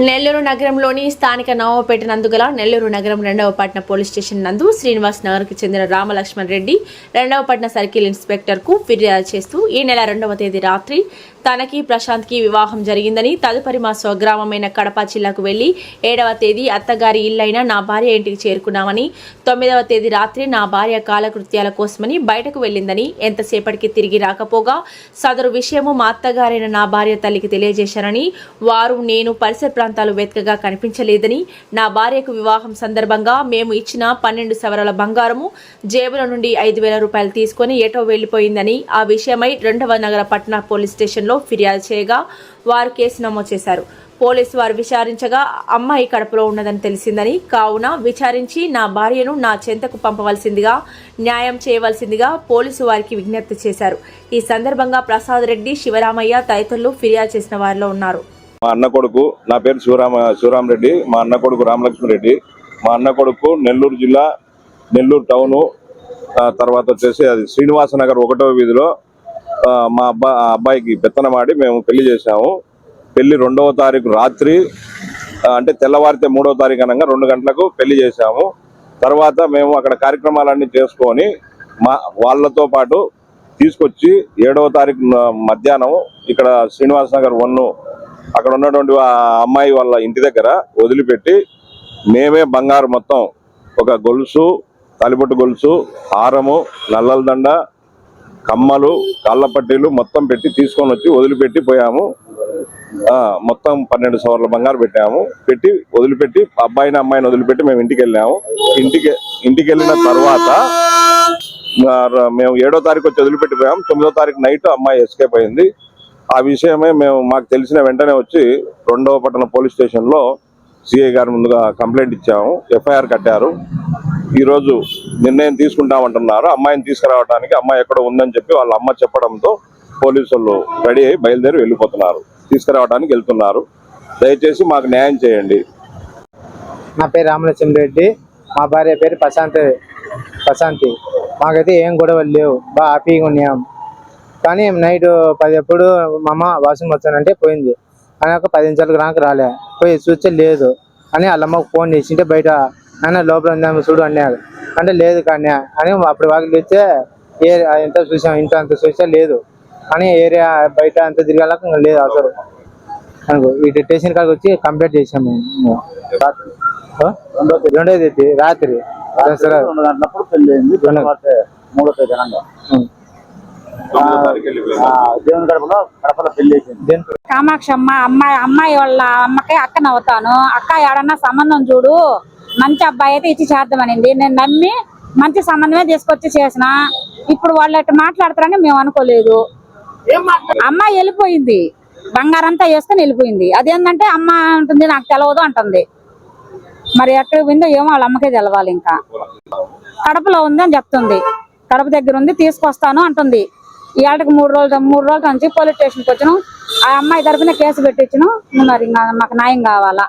le Nellore నగరంలోని స్థానిక నవపేట నందుగల నెల్లూరు నగరం రెండవ పట్న పోలీస్ స్టేషన్ నందు శ్రీనివాస్ నగర్కి చెందిన రామలక్ష్మణ్ రెడ్డి రెండవ పట్న సర్కిల్ ఇన్స్పెక్టర్కు ఫిర్యాదు చేస్తూ ఈ నెల రెండవ తేదీ రాత్రి తనకి ప్రశాంత్కి వివాహం జరిగిందని తదుపరి మా స్వగ్రామమైన కడప జిల్లాకు వెళ్ళి ఏడవ తేదీ అత్తగారి ఇల్లైన నా భార్య ఇంటికి చేరుకున్నామని తొమ్మిదవ తేదీ రాత్రి నా భార్య కాలకృత్యాల కోసమని బయటకు వెళ్ళిందని ఎంతసేపటికి తిరిగి రాకపోగా సదరు విషయము మా అత్తగారైన నా భార్య తల్లికి తెలియజేశానని వారు నేను పరిసర ప్రాంతాలు వెతకగా కనిపించలేదని నా భార్యకు వివాహం సందర్భంగా మేము ఇచ్చిన పన్నెండు సవరాల బంగారము జేబుల నుండి ఐదు వేల రూపాయలు తీసుకుని ఎటో వెళ్ళిపోయిందని ఆ విషయమై రెండవ నగర పట్టణ పోలీస్ స్టేషన్లో ఫిర్యాదు చేయగా వారు కేసు నమోదు చేశారు. పోలీసు వారు విచారించగా అమ్మాయి కడపలో ఉన్నదని తెలిసిందని కావున విచారించి నా భార్యను నా చెంతకు పంపవలసిందిగా న్యాయం చేయవలసిందిగా పోలీసు వారికి విజ్ఞప్తి చేశారు. ఈ సందర్భంగా ప్రసాద్ రెడ్డి శివరామయ్య తదితరులు ఫిర్యాదు చేసిన వారిలో ఉన్నారు. మా అన్న కొడుకు నా పేరు శివరామ శివరామ్ రెడ్డి మా అన్న కొడుకు రామలక్ష్మి రెడ్డి మా అన్న కొడుకు నెల్లూరు జిల్లా నెల్లూరు టౌను తర్వాత వచ్చేసి అది శ్రీనివాస నగర్ ఒకటో వీధిలో మా అబ్బా ఆ అబ్బాయికి పెత్తనమాడి మేము పెళ్ళి చేశాము. పెళ్ళి రెండవ తారీఖు రాత్రి అంటే తెల్లవారితే మూడవ తారీఖు అనగా రెండు గంటలకు పెళ్ళి చేశాము. తర్వాత మేము అక్కడ కార్యక్రమాలన్నీ చేసుకొని మా వాళ్ళతో పాటు తీసుకొచ్చి ఏడవ తారీఖు మధ్యాహ్నం ఇక్కడ శ్రీనివాస నగర్ వన్ అక్కడ ఉన్నటువంటి ఆ అమ్మాయి వాళ్ళ ఇంటి దగ్గర వదిలిపెట్టి మేమే బంగారు మొత్తం ఒక గొలుసు తాలిబొట్టు గొలుసు హారము నల్లల దండ కమ్మలు కాళ్ళ పట్టీలు మొత్తం పెట్టి తీసుకొని వచ్చి వదిలిపెట్టి పోయాము. మొత్తం పన్నెండు సవర్ల బంగారు పెట్టాము. పెట్టి వదిలిపెట్టి అబ్బాయిని అమ్మాయిని వదిలిపెట్టి మేము ఇంటికి వెళ్ళాము. ఇంటికి ఇంటికి వెళ్ళిన తర్వాత మేము ఏడో తారీఖు వచ్చి వదిలిపెట్టిపోయాము తొమ్మిదో తారీఖు నైట్ అమ్మాయి ఎస్కేప్ అయింది. ఆ విషయమే మేము మాకు తెలిసిన వెంటనే వచ్చి రెండవ పట్టణ పోలీస్ స్టేషన్లో సిఐ గారి ముందుగా కంప్లైంట్ ఇచ్చాము ఎఫ్ఐఆర్ కట్టారు. ఈరోజు నిర్ణయం తీసుకుంటామంటున్నారు అమ్మాయిని తీసుకురావడానికి అమ్మాయి ఎక్కడ ఉందని చెప్పి వాళ్ళ అమ్మ చెప్పడంతో పోలీసు వాళ్ళు రెడీ అయి బయలుదేరి వెళ్ళిపోతున్నారు తీసుకురావడానికి వెళ్తున్నారు. దయచేసి మాకు న్యాయం చేయండి. నా పేరు రామలక్ష్మి రెడ్డి మా భార్య పేరు ప్రశాంత్ ప్రశాంతి. మాకైతే ఏం గొడవలు లేవు బాగా హ్యాపీగా ఉన్నాం. కానీ నైట్ పది ఎప్పుడు మా అమ్మ వాషింగ్ వచ్చానంటే పోయింది. అని ఒక పది నిమిషాలకు రాక రాలే. పోయి చూస్తే లేదు. అని వాళ్ళ అమ్మకు ఫోన్ చేసింటే బయట నాన్న లోపల ఉందాము చూడు అన్నాడు. అంటే లేదు కానీ అని అప్పుడు వాకి తెస్తే ఏ ఎంత చూసాం? ఇంట్లో అంత చూసా లేదు. అని ఏరియా బయట అంత తిరగాలకు లేదు అసలు. అనుకో ఈ స్టేషన్ కాడికి వచ్చి కంప్లీట్ చేసాము మేము? రెండో తేదీ రాత్రి. రెండు గంటలప్పుడు మూడో తేదీ దేవుని గడపలో కడపలో పెళ్ళి అయిపోయింది. దేని కామాక్షి అమ్మ అమ్మాయి అమ్మాయి వాళ్ళ అమ్మకి అక్కన అవుతాను అక్క ఏడన్నా సంబంధం చూడు మంచి అబ్బాయి అయితే ఇచ్చి చేద్దామనింది. నేను నమ్మి మంచి సంబంధమే తీసుకొచ్చి చేసిన. ఇప్పుడు వాళ్ళు అట్లా మాట్లాడతారని మేము అనుకోలేదు. అమ్మాయి వెళ్ళిపోయింది. బంగారంతా వేసుకొని వెళ్ళిపోయింది. అదేంటంటే అమ్మ అంటుంది నాకు తెలవదు అంటుంది. మరి ఎక్కడ పోయిందో ఏమో వాళ్ళ అమ్మకే తెలవాలి ఇంకా. కడపలో ఉంది అని చెప్తుంది. కడప దగ్గర ఉంది తీసుకొస్తాను అంటుంది. ఈ మూడు రోజులు మూడు రోజుల నుంచి పోలీస్ స్టేషన్కి వచ్చినాం. ఆ అమ్మాయి తరఫున కేసు పెట్టించినాం. మరి ఇంకా మాకు న్యాయం కావాలా?